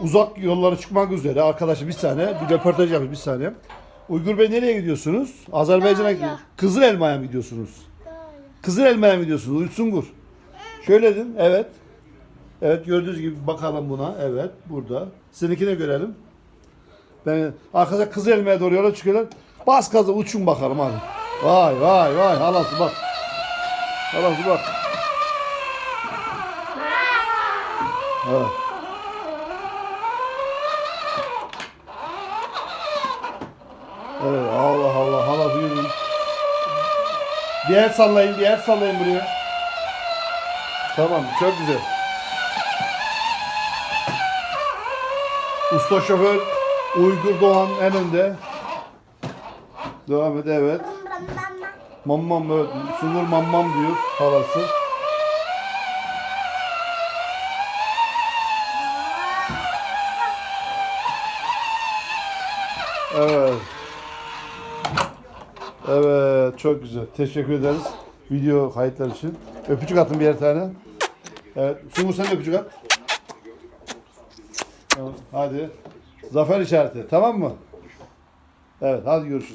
uzak yollara çıkmak üzere arkadaşlar bir saniye bir röportaj yapıyoruz bir saniye. Uygur Bey nereye gidiyorsunuz? Azerbaycan'a gidiyorsunuz. Kızıl Elma'ya mı gidiyorsunuz? Kızıl Elma'ya mı gidiyorsunuz? Uyutsungur. Şöyle dedim. Evet. Evet gördüğünüz gibi bakalım buna. Evet burada. Seninkine görelim. Ben arkadaşlar Kızıl Elma'ya doğru yola çıkıyorlar. Bas gazı uçun bakalım hadi. Vay vay vay halası bak. Halası bak. Evet. Evet Allah Allah halası yürüyün. Bir el sallayın bir el sallayın buraya. Tamam çok güzel. Usta şoför Uygur Doğan en önde. Devam et evet. Mammam evet. Sungur mammam diyor halası. Evet. Evet çok güzel. Teşekkür ederiz video kayıtlar için. Öpücük atın birer tane. Evet. Sungur sen de öpücük at. Hadi. Zafer işareti tamam mı? Evet hadi görüşürüz.